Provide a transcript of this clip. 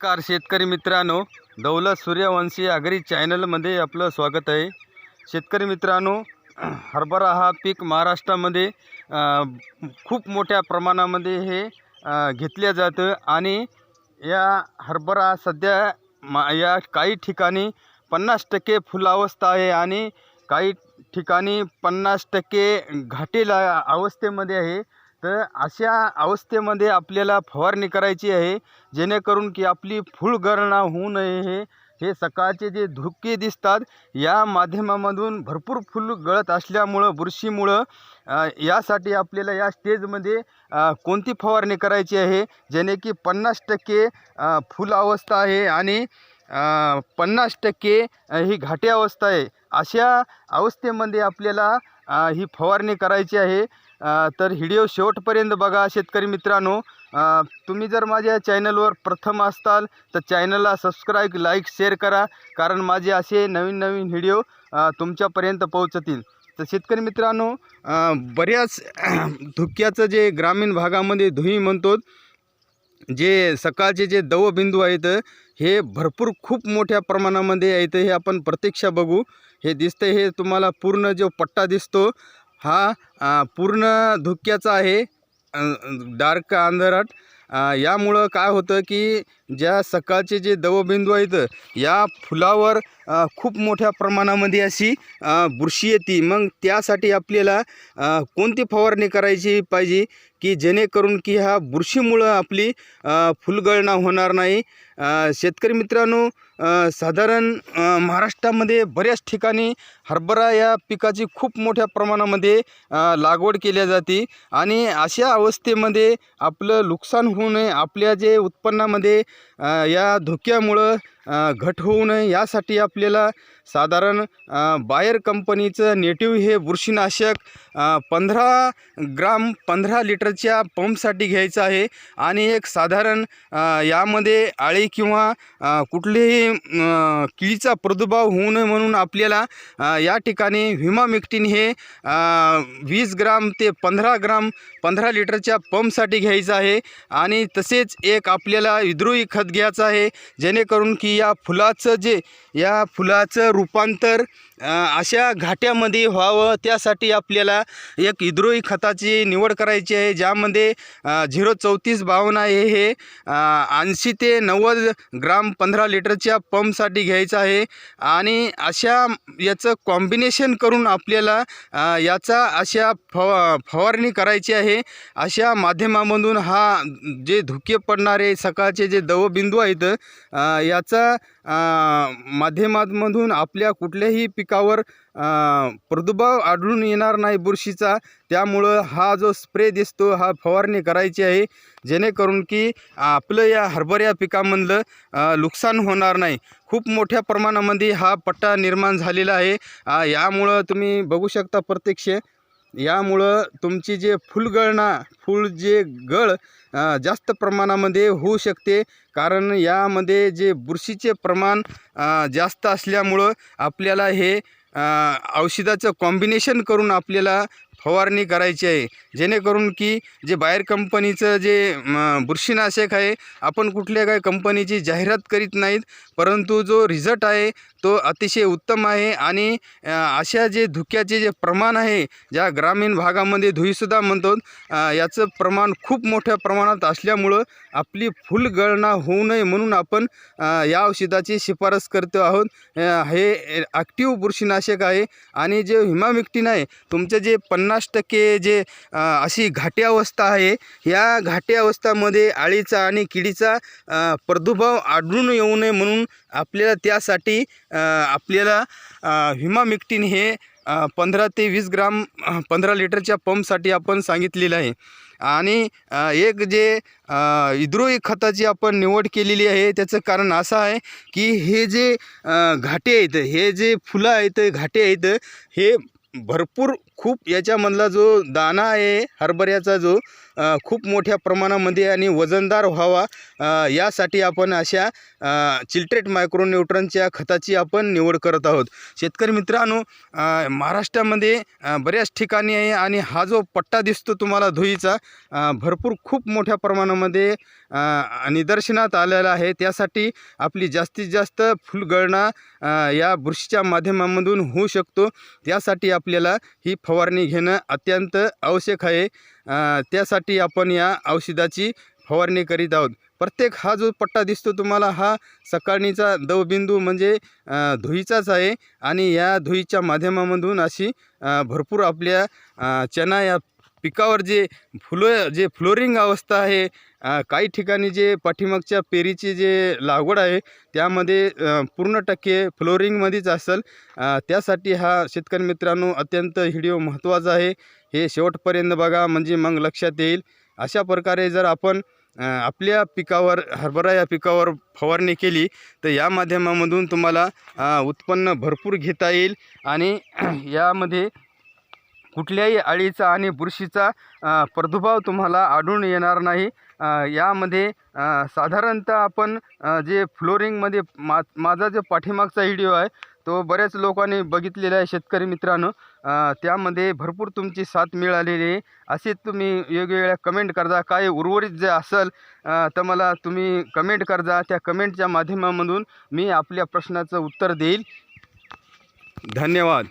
नमस्कार शेतकरी मित्रांनो. दौलत सूर्यवंशी आगरी चॅनलमध्ये आपलं स्वागत आहे. शेतकरी मित्रांनो हरभरा हा पीक महाराष्ट्रामध्ये खूप मोठ्या प्रमाणामध्ये हे घेतल्या घेतलं जातं आणि या हरभरा सध्या मा या काही ठिकाणी पन्नास टक्के फुलावस्था आहे आणि काही ठिकाणी पन्नास टक्के घाटेला अवस्थेमध्ये आहे. तर अशा अवस्थेमध्ये आपल्याला फवारणी करायची आहे जेणेकरून की आपली फुलगणना होऊ नये हे हे सकाळचे जे धुके दिसतात या माध्यमामधून भरपूर फुल गळत असल्यामुळं बुरशीमुळं यासाठी आपल्याला या स्टेजमध्ये कोणती फवारणी करायची आहे जेणे की पन्नास टक्के फुल अवस्था आहे आणि पन्नास टक्के ही घाटी अवस्था आहे. अशा अवस्थेमध्ये आपल्याला ही फवारणी करायची आहे. तर व्हिडिओ शेवटपर्यंत बघा शेतकरी मित्रांनो. तुम्ही जर माझ्या चॅनलवर प्रथम असताल तर चॅनलला सबस्क्राईब लाईक शेअर करा. कारण माझे असे नवीन नवीन व्हिडिओ तुमच्यापर्यंत पोहोचतील. तर शेतकरी मित्रांनो बऱ्याच धुक्याचं जे ग्रामीण भागामध्ये धुई म्हणतो जे सकाळचे जे दवबिंदू आहेत हे भरपूर खूप मोठ्या प्रमाणामध्ये आहेत हे आपण प्रत्यक्ष बघू. हे दिसतं हे तुम्हाला पूर्ण जो पट्टा दिसतो हा पूर्ण धुक्याचा आहे डार्क अंधारात. यामुळं काय होतं की ज्या सकाळचे जे दवबिंदू आहेत या फुलावर खूप मोठ्या प्रमाणामध्ये अशी बुरशी येते. मग त्यासाठी आपल्याला कोणती फवारणी करायची पाहिजे? की जेणेकरून की ह्या बुरशीमुळं आपली फुलगळणा होणार नाही. शेतकरी मित्रांनो साधारण महाराष्ट्रामध्ये बऱ्याच ठिकाणी हरभरा या पिकाची खूप मोठ्या प्रमाणामध्ये लागवड केल्या जाते. आणि अशा अवस्थेमध्ये आपलं नुकसान होऊ नये. आपल्या जे उत्पन्नामध्ये या धुक्यामुळं घट होऊ नये. यासाठी आपल्याला साधारण बायर कंपनीचं नेटिव्ह हे बुरशीनाशक पंधरा ग्राम पंधरा लिटरच्या पंपसाठी घ्यायचं आहे. आणि एक साधारण यामध्ये आळी किंवा कुठलेही किळीचा प्रादुर्भाव होऊ नये म्हणून आपल्याला या ठिकाणी व्हिमामिक्टिन हे वीस ग्राम ते पंधरा ग्राम पंधरा लिटरच्या पंपसाठी घ्यायचं आहे. आणि तसेच एक आपल्याला विद्रोही खत घ्यायचं आहे. जेणेकरून की या फुलाचं जे या फुलाचं रूपांतर अशा घाट्यामध्ये व्हावं त्यासाठी आपल्याला एक विद्रोही खताची निवड करायची आहे ज्यामध्ये झिरो चौतीस बावन्न आहे हे ऐंशी ते नव्वद ग्राम पंधरा लिटरच्या पंपसाठी घ्यायचं आहे. आणि अशा याचं कॉम्बिनेशन करून आपल्याला याचा अशा फव फवारणी करायची आहे. अशा माध्यमामधून हा जे धुके पडणारे सकाळचे जे दवबिंदू आहेत याचा माध्यमांमधून आपल्या कुठल्याही पिकावर प्रादुर्भाव आढळून येणार नाही बुरशीचा. त्यामुळं हा जो स्प्रे दिसतो हा फवारणी करायची आहे. जेणेकरून की आपलं या हरभऱ्या पिकामधलं नुकसान होणार नाही. खूप मोठ्या प्रमाणामध्ये हा पट्टा निर्माण झालेला आहे. यामुळं तुम्ही बघू शकता प्रत्यक्ष यामुळं तुमची जे फुलगळणा फुल जे गळ जास्त प्रमाणामध्ये होऊ शकते. कारण यामध्ये जे बुरशीचे प्रमाण जास्त असल्यामुळं आपल्याला हे औषधाचं कॉम्बिनेशन करून आपल्याला फवारणी करायची आहे. जेणेकरून की जे बाहेर कंपनीचं जे बुरशीनाशक आहे आपण कुठल्या काही कंपनीची जाहिरात करीत नाहीत परंतु जो रिझल्ट आहे तो अतिशय उत्तम आहे आणि अशा जे धुक्याचे जे प्रमाण आहे ज्या ग्रामीण भागामध्ये धुईसुद्धा म्हणतो याचं प्रमाण खूप मोठ्या प्रमाणात असल्यामुळं आपली फुलगळणा होऊ नये म्हणून आपण या औषधाची शिफारस करतो आहोत. हे ॲक्टिव्ह बुरशीनाशक आहे आणि जे हिमामिक्टिन आहे तुमचे जे पन्नास पन्नास टक्के जे अशी घाटी अवस्था आहे या घाटी अवस्थामध्ये आळीचा आणि किडीचा प्रादुर्भाव आढळून येऊ नये म्हणून आपल्याला त्यासाठी आपल्याला हिमा मिक्टीन हे पंधरा ते वीस ग्राम पंधरा लिटरच्या पंपसाठी आपण सांगितलेलं आहे. आणि एक जे इद्रोई विद्रोही खताची आपण निवड केलेली आहे त्याचं कारण असं आहे की हे जे घाटे आहेत हे जे फुलं आहेत घाटे आहेत हे भरपूर खूप याच्यामधला जो दाणा आहे हरभऱ्याचा जो खूप मोठ्या प्रमाणामध्ये आणि वजनदार व्हावा यासाठी आपण अशा चिल्ट्रेट मायक्रोन्यूट्रनच्या खताची आपण निवड करत आहोत. शेतकरी मित्रांनो महाराष्ट्रामध्ये बऱ्याच ठिकाणी आहे आणि हा जो पट्टा दिसतो तुम्हाला धुईचा भरपूर खूप मोठ्या प्रमाणामध्ये निदर्शनात आलेला आहे. त्यासाठी आपली जास्तीत जास्त फुलगळणा या बुरशीच्या माध्यमामधून होऊ शकतो. त्यासाठी आपल्याला ही फवारणी घेणं अत्यंत आवश्यक आहे. त्यासाठी आपण या औषधाची फवारणी करीत आहोत. प्रत्येक हा जो पट्टा दिसतो तुम्हाला हा सकाळीचा दवबिंदू म्हणजे धुईचाच आहे आणि या धुईच्या माध्यमामधून अशी भरपूर आपल्या चना या पिकावर जे फुलं जे फ्लोरिंग अवस्था आहे काही ठिकाणी जे पाठीमागच्या पेरीची जे लागवड आहे त्यामध्ये पूर्ण टक्के फ्लोरिंगमध्येच असेल. त्यासाठी हा शेतकरी मित्रांनो अत्यंत व्हिडिओ महत्त्वाचा आहे. हे शेवटपर्यंत बघा म्हणजे मग लक्षात येईल. अशा प्रकारे जर आपण आपल्या पिकावर हरभरा या पिकावर फवारणी केली तर या माध्यमामधून तुम्हाला उत्पन्न भरपूर घेता येईल. आणि यामध्ये कुठल्याही अळीचा आणि बुरशीचा प्रादुर्भाव तुम्हाला आढळून येणार नाही. यामध्ये साधारणतः आपण जे फ्लोरिंगमध्ये मा माझा जो पाठीमागचा व्हिडिओ आहे तो बऱ्याच लोकांनी बघितलेला आहे शेतकरी मित्रांनो. त्यामध्ये भरपूर तुमची साथ मिळालेली आहे. असेच तुम्ही वेगवेगळ्या कमेंट करजा. काय उर्वरित जे असेल तर मला तुम्ही कमेंट करजा. त्या कमेंटच्या माध्यमामधून मी आपल्या प्रश्नाचं उत्तर देईल. धन्यवाद.